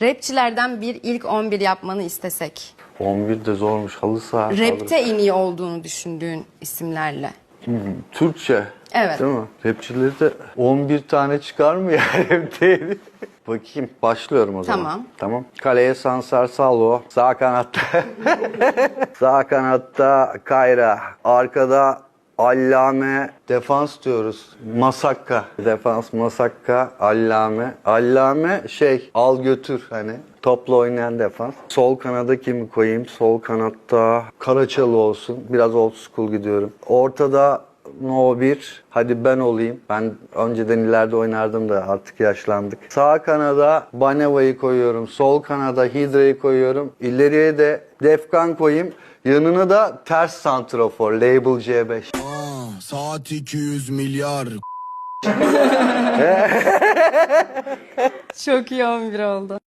Rapçilerden bir ilk 11 yapmanı istesek. 11 de zormuş halı saha. Rapte en iyi olduğunu düşündüğün isimlerle. Türkçe. Evet. Değil mi? Rapçileri de 11 tane çıkar mı ya rapte? Bakayım. Başlıyorum o zaman. Tamam. Tamam. Kaleye Sansar Salvo. Sağ kanatta. Sağ kanatta Kayra. Arkada Allame. Defans diyoruz. Masakka. Defans Masakka. Allame. Allame şey al götür hani. Topla oynayan defans. Sol kanada kimi koyayım? Sol kanatta Karaçalı olsun. Biraz old school gidiyorum. Ortada No 1. Hadi ben olayım. Ben önceden ileride oynardım da artık yaşlandık. Sağ kanada Baneva'yı koyuyorum. Sol kanada Hidra'yı koyuyorum. İleriye de Defkan koyayım. Yanına da ters santrafor Label C5. Aa, saat 200 milyar. Çok iyi 11 oldu.